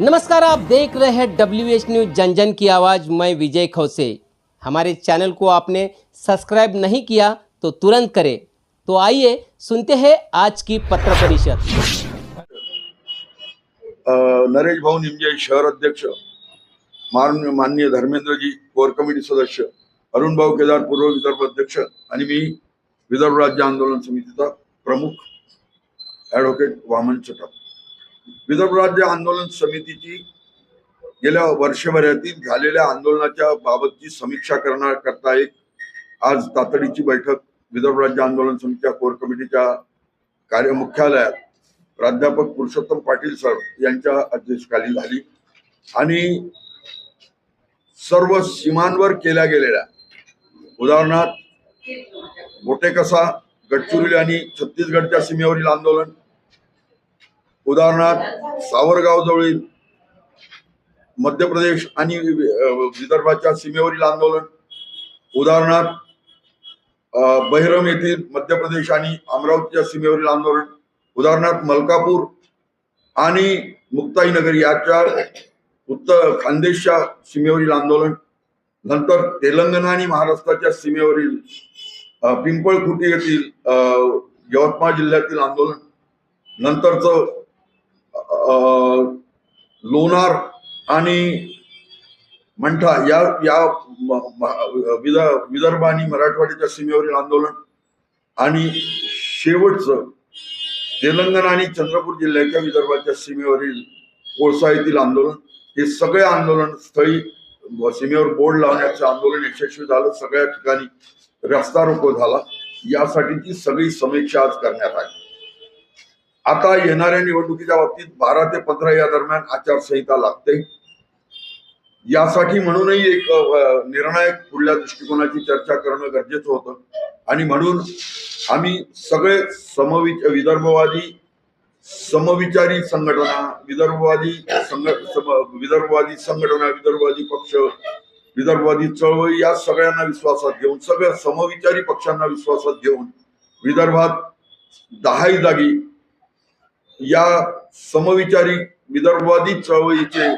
नमस्कार, आप देख रहे हैं डब्ल्यू एच न्यूज़ जन जन की आवाज़। मैं विजय खौसे। हमारे चैनल को आपने सब्सक्राइब नहीं किया तो तुरंत करें। तो आइए सुनते हैं आज की पत्र परिषद। नरेश भाऊ निमजे, शहर अध्यक्ष। माननीय माननीय धर्मेंद्रजी कोर कमिटी सदस्य। अरुण भाऊ केदार, पूर्व विदर्भ अध्यक्ष। मी, विदर्भ राज्य आंदोलन समितीचा प्रमुख ॲडव्होकेट वामन चटप विदर्भ राज्य आंदोलन समितीची गेल्या वर्षभरातील झालेल्या आंदोलनाच्या बाबतची समीक्षा करण्याकरता एक आज तातडीची बैठक विदर्भ राज्य आंदोलन समितीच्या कोर कमिटीच्या कार्य मुख्यालयात प्राध्यापक पुरुषोत्तम पाटील सर यांच्या अध्यक्षखाली झाली. आणि सर्व सीमांवर केल्या गेलेल्या उदाहरणार्थ गोटेकसा गडचिरोली आणि छत्तीसगडच्या सीमेवरील आंदोलन उदाहरणार्थ सावरगाव जवळील मध्य प्रदेश आणि विदर्भाच्या सीमेवरील आंदोलन. उदाहरणार्थ बहिरम येथील मध्य प्रदेश आणि अमरावतीच्या सीमेवरील आंदोलन. उदाहरणार्थ मलकापूर आणि मुक्ताईनगर याच्या उत्तर खानदेशच्या सीमेवरील आंदोलन. नंतर तेलंगणा आणि महाराष्ट्राच्या सीमेवरील पिंपळखुटी येथील यवतमाळ जिल्ह्यातील आंदोलन. नंतरचं लोणार आणि मंठा या या म- विदर्भ आणि मराठवाड्याच्या सीमेवरील आंदोलन आणि शेवटचं तेलंगणा आणि चंद्रपूर जिल्ह्याच्या विदर्भाच्या सीमेवरील कोळसा येथील आंदोलन हे सगळे आंदोलन स्थळी सीमेवर बोर्ड लावण्याचं आंदोलन यशस्वी झालं सगळ्या ठिकाणी रस्ता रोको झाला. यासाठीची सगळी समीक्षा आज करण्यात आली. आता येणाऱ्या निवडणुकीच्या बाबतीत बारा ते पंधरा या दरम्यान आचारसंहिता लागते. यासाठी म्हणूनही एक निर्णायक पुढल्या दृष्टिकोनाची चर्चा करणं गरजेचं होतं. आणि म्हणून आम्ही सगळे समविच विदर्भवादी समविचारी संघटना विदर्भवादी संघ सम- विदर्भवादी संघटना विदर्भवादी पक्ष विदर्भवादी चळवळी या सगळ्यांना विश्वासात घेऊन सगळ्या समविचारी पक्षांना विश्वासात घेऊन विदर्भात दहाही जागी या समविचारी विदर्भवादी चळवळीचे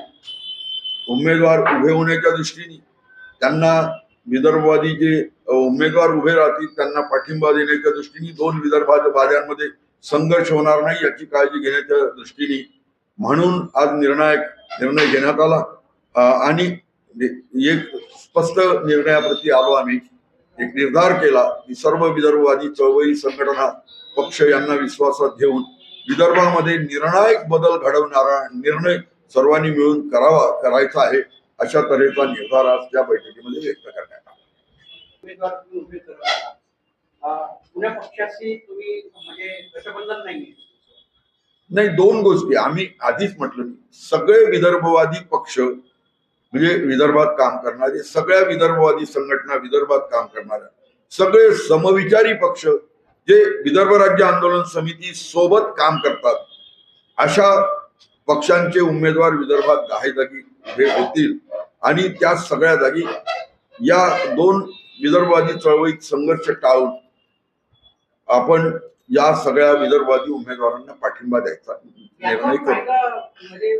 उमेदवार उभे होण्याच्या दृष्टीने त्यांना विदर्भवादी जे उमेदवार उभे राहतील त्यांना पाठिंबा देण्याच्या दृष्टीने दोन विदर्भामध्ये संघर्ष होणार नाही याची काळजी घेण्याच्या दृष्टीने म्हणून आज निर्णायक निर्णय घेण्यात आला. आणि एक स्पष्ट निर्णयाप्रती आलो आम्ही. एक निर्धार केला की सर्व विदर्भवादी चळवळी संघटना पक्ष यांना विश्वासात घेऊन विदर्भामध्ये निर्णायक बदल घडवणारा निर्णय सर्वांनी मिळून करावा करायचा आहे अशा तऱ्हेचा निर्धार आज त्या बैठकीमध्ये व्यक्त करण्यात आला. म्हणजे नाही दोन गोष्टी. आम्ही आधीच म्हटलं सगळे विदर्भवादी पक्ष म्हणजे विदर्भात काम करणारे सगळ्या विदर्भवादी संघटना विदर्भात काम करणाऱ्या सगळे समविचारी पक्ष जे विदर्भ राज्य आंदोलन समिती सोबत काम करतात अशा पक्षांचे उमेदवार विदर्भात दहा जागी उभे होतील. आणि त्या सगळ्या जागी या दोन विदर्भवादी चळवळीत संघर्ष टाळून आपण या सगळ्या विदर्भवादी उमेदवारांना पाठिंबा द्यायचा निर्णय करू. म्हणजे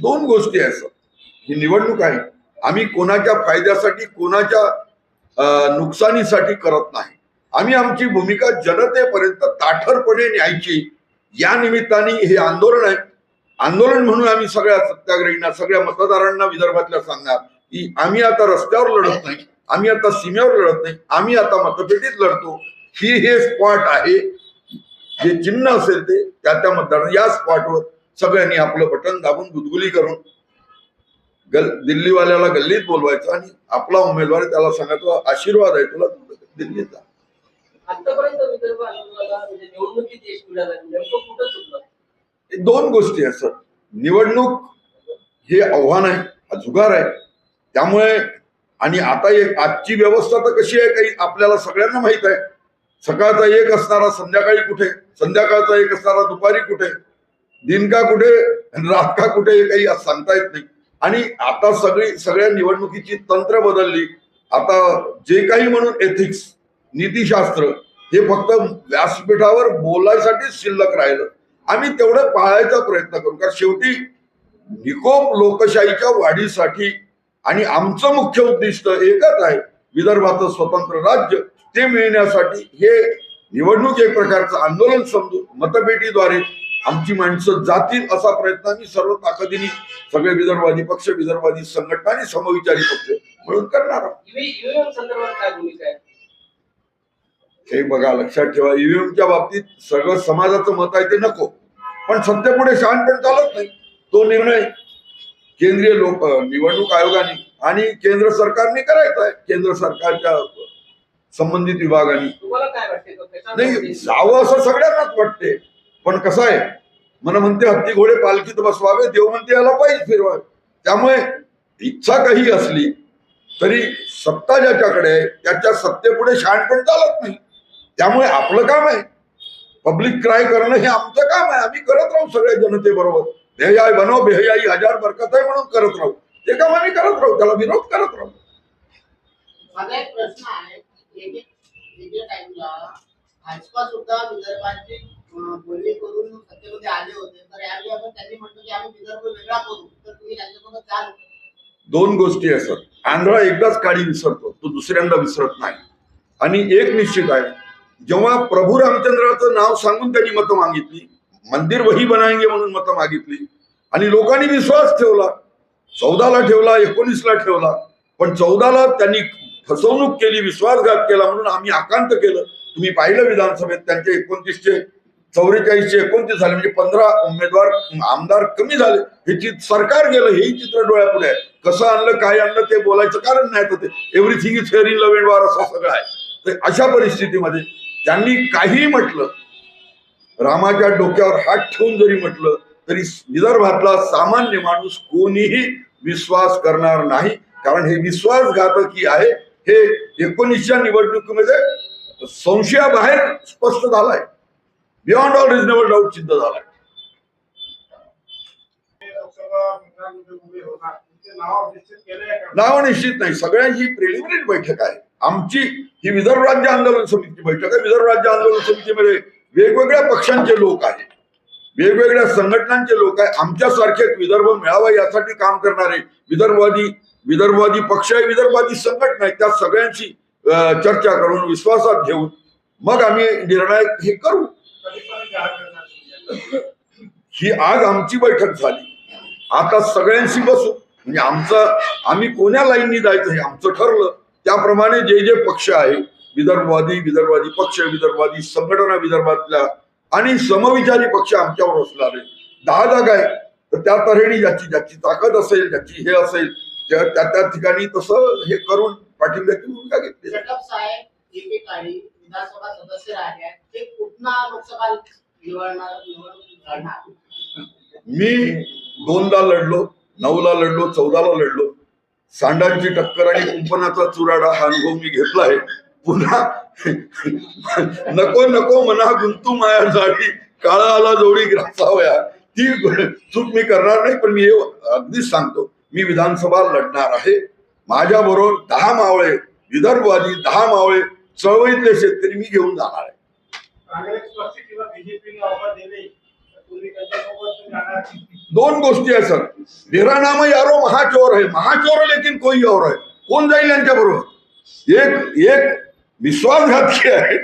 दोन गोष्टी आहेत सर. ही निवडणूक आहे. आम्ही कोणाच्या फायद्यासाठी कोणाच्या नुकसानीसाठी करत नाही. आम्ही आमची भूमिका जनतेपर्यंत ताठरपणे न्यायची. या निमित्ताने हे आंदोलन आहे. आंदोलन म्हणून आम्ही सगळ्या सत्याग्रहींना सगळ्या मतदारांना विदर्भातल्या सांगणार की आम्ही आता रस्त्यावर लढत नाही. आम्ही आता सीमेवर लढत नाही. आम्ही आता मतपेटीत लढतो. ही हे स्पॉट आहे. जे चिन्ह असेल ते त्या त्या मतदार या स्पॉटवर सगळ्यांनी आपलं बटन दाबून गुदगुली करून गल दिल्लीवाल्याला गल्लीत बोलवायचं आणि आपला उमेदवार त्याला सांगायचं आशीर्वाद आहे तुला दिल्लीत जा. म्हणजे दोन गोष्टी आहेत सर. निवडणूक हे आव्हान आहे हा जुगार आहे. त्यामुळे आणि आता एक आजची व्यवस्था तर कशी आहे काही आपल्याला सगळ्यांना माहीत आहे. सकाळचा एक असणारा संध्याकाळी कुठे? संध्याकाळचा एक असणारा दुपारी कुठे? दिन का कुठे? आणि रात का कुठे? हे काही सांगता येत नाही. आणि आता सगळी सगळ्या निवडणुकीची तंत्र बदलली. आता जे काही म्हणून एथिक्स नीतीशास्त्र हे फक्त व्यासपीठावर बोलायसाठी शिल्लक राहिलं. आम्ही तेवढं पाळायचा प्रयत्न करू. कारण शेवटी निकोप लोकशाहीच्या वाढीसाठी आणि आमचं मुख्य उद्दिष्ट एकच आहे विदर्भाचं स्वतंत्र राज्य ते मिळण्यासाठी हे निवडणूक एक प्रकारचं आंदोलन समजून मतपेटीद्वारे आमची माणसं जातील असा प्रयत्न आम्ही सर्व ताकदीने सगळे विदर्भवादी पक्ष विदर्भवादी संघटना आणि समविचारी पक्ष म्हणून करणार आहोत. हे बघा लक्षात ठेवा ईव्हीएमच्या बाबतीत सगळं समाजाचं मत आहे ते नको. पण सत्तेपुढे शहाणपण चालत नाही. तो निर्णय केंद्रीय लोक निवडणूक आयोगाने आणि केंद्र सरकारने करायचा आहे. केंद्र सरकारच्या संबंधित विभागाने. नाही? जावं असं सगळ्यांनाच वाटते. पण कसं आहे? मन म्हणते हत्ती घोडे पालखीत बसवावे देव म्हणते याला पाहिजे फिरवावे. त्यामुळे इच्छा काही असली तरी सत्ता ज्याच्याकडे आहे त्याच्या सत्तेपुढे शहाणपण चालत नाही. त्यामुळे आपलं काम आहे. पब्लिक क्राय करणं हे आमचं काम आहे. आम्ही करत राहू सगळ्या जनतेबरोबर ध्येयाय बनव बेहयाई हजार बरकत आहे म्हणून करत राहू. ते काम आम्ही करत राहू त्याला विरोध करत राहू. माझा एक प्रश्न आहे भाजपा सुद्धा विदर्भाची बोलणी करून सत्तेमध्ये आले होते. तर यावेळी आपण त्यांनी म्हटलं की आम्ही विदर्भ वेगळा करू. तर तुम्ही त्यांच्यासोबत जाल दोन गोष्टी असतात आंधळा एकदाच काळी विसरतो. तो दुसऱ्यांदा विसरत नाही. आणि एक निश्चित आहे. जेव्हा प्रभू रामचंद्राचं नाव सांगून त्यांनी मतं मागितली मंदिर वही बनायंगे म्हणून मतं मागितली आणि लोकांनी विश्वास ठेवला चौदाला ठेवला एकोणीसला ठेवला पण चौदाला त्यांनी फसवणूक केली विश्वासघात केला म्हणून आम्ही आकांत केलं. तुम्ही पाहिलं विधानसभेत त्यांचे एकोणतीसचे चौवेचाळीसशे एकोणतीस झाले म्हणजे पंधरा उमेदवार आमदार कमी झाले. हे चित्र सरकार गेलं हे चित्र डोळ्यापुढे आहे. कसं आणलं काय आणलं ते बोलायचं कारण नाही तर ते everything is fair in love and war असं सगळं आहे. तर अशा परिस्थितीमध्ये त्यांनी काहीही म्हटलं रामाच्या डोक्यावर हात ठेवून जरी म्हटलं तरी विदर्भातला सामान्य माणूस कोणीही विश्वास करणार नाही. कारण हे विश्वासघातकी आहे. हे एकोणीसच्या निवडणुकीमध्ये संशयाबाहेर स्पष्ट झालाय. बियॉन्ड ऑल रिजनेबल डाऊट सिद्ध झाला नाव निश्चित नाही. सगळ्यांची प्रिलिमिनरी बैठक आहे. आमची ही विदर्भ राज्य आंदोलन समितीची बैठक आहे. विदर्भ राज्य आंदोलन समितीमध्ये वेगवेगळ्या पक्षांचे लोक आहेत. वेगवेगळ्या संघटनांचे लोक आहे आमच्यासारखेच विदर्भ मिळावा यासाठी काम करणारे विदर्भवादी विदर्भवादी पक्ष आहे विदर्भवादी संघटना आहे त्या सगळ्यांची चर्चा करून विश्वासात घेऊन मग आम्ही निर्णय हे करू. ही आज आमची बैठक झाली. आता सगळ्यांशी बसू. म्हणजे आमचं आम्ही कोण्या लाईननी जायचं हे आमचं ठरलं. त्याप्रमाणे जे जे पक्ष आहे विदर्भवादी विदर्भवादी पक्ष विदर्भवादी संघटना विदर्भातल्या आणि समविचारी पक्ष आमच्यावर असणारे. दहा जागा आहे तर त्या तऱ्हेने ज्याची ज्याची ताकद असेल ज्याची हे असेल त्या त्या त्या ठिकाणी तसं हे करून पाठिंब्याची भूमिका घेतली विधानसभा सदस्य राहिले आहेत. ते पुन्हा लोकसभा निवडणार निवडणूक लढणार? मी दोनदा लढलो नऊला लढलो चौदाला लढलो. सांडांची टक्कर आणि कुंपणाचा चुराडा हा अनुभव मी घेतला आहे. पुन्हा नको नको मना गुंतू माया झाडी काळा आला जोडी ग्रासावया. ती चूक मी करणार नाही पण मी हे अगदीच सांगतो मी विधानसभा लढणार आहे. माझ्या बरोबर दहा मावळे विदर्भवादी दहा मावळे चळवळीतले शेतकरी मी घेऊन जाणार आहे. दोन गोष्टी आहे सर. मेरा नाम यारो महाचोर है. महाचोर लेकिन कोई और है. कोण जाईल यांच्या बरोबर? एक एक विश्वासघाती आहे.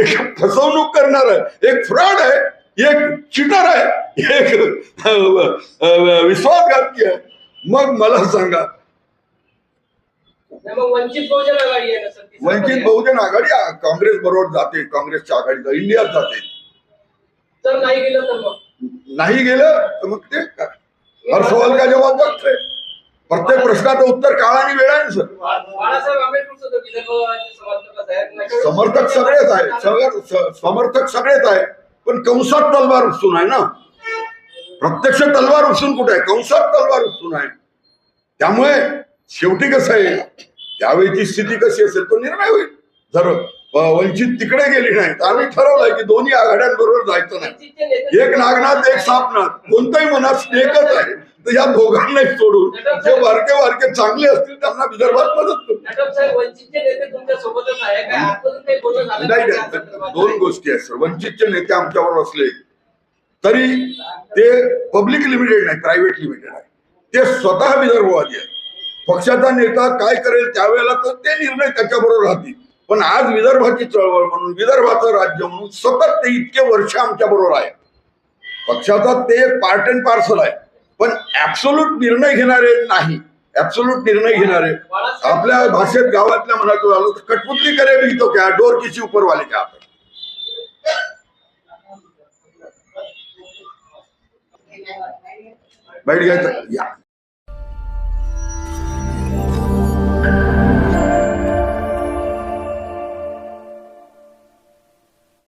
एक फसवणूक करणार आहे. एक फ्रॉड आहे. एक चिटर आहे. एक अ, अ, विश्वासघाती आहे. मग मला सांगा मग वंचित बहुजन आघाडी आहे ना सर तिसरं वंचित पर्याय. बहुजन आघाडी आ- काँग्रेस बरोबर जाते काँग्रेसच्या आघाडीत इंडियात जाते. जर नाही गेलं तर मग? नाही गेलं तर मग ते? हर सवाल का जवाब है प्रत्येक प्रश्नाचं उत्तर काळाने वेळ आहे ना सर. बाळासाहेब आंबेडकर सुद्धा विदर्भाचे समर्थकच आहेत. समर्थक सगळेच आहे सगळं स- समर्थक सगळेच आहे पण कंसात तलवार उपसून आहे ना? प्रत्यक्ष तलवार उपसून कुठे आहे? कंसात तलवार उपसून आहे. त्यामुळे शेवटी कसं आहे त्यावेळीची स्थिती कशी असेल तो निर्णय होईल. जर वंचित तिकडे गेली नाही तर आम्ही ठरवलंय की दोन्ही आघाड्यांबरोबर जायचं नाही. एक नागनाथ एक सापनाथ कोणताही मनात एकच आहे. तर या दोघांनाही सोडून जे वारके वारके चांगले असतील त्यांना विदर्भात मदत करू. नाही? दोन गोष्टी आहेत सर. वंचितचे नेते आमच्यावर असले तरी ते पब्लिक लिमिटेड नाही प्रायव्हेट लिमिटेड आहे. ते स्वतः विदर्भवादी आहे पक्षाचा नेता काय करेल त्यावेळेला तर ते निर्णय त्याच्याबरोबर राहतील. पण आज विदर्भाची चळवळ म्हणून विदर्भाचं राज्य म्हणून सतत ते इतके वर्ष आमच्या बरोबर आहे पक्षाचा ते पार्ट अँड पार्सल आहे. पण ऍब्सोल्यूट निर्णय घेणारे नाही. ऍब्सोल्यूट निर्णय घेणारे. आपल्या भाषेत गावातल्या म्हणायचं झालं तर कठपुतली करे भी क्या डोर किसी ऊपर वाले क्या हाथ बैठ घ्यायचं? या.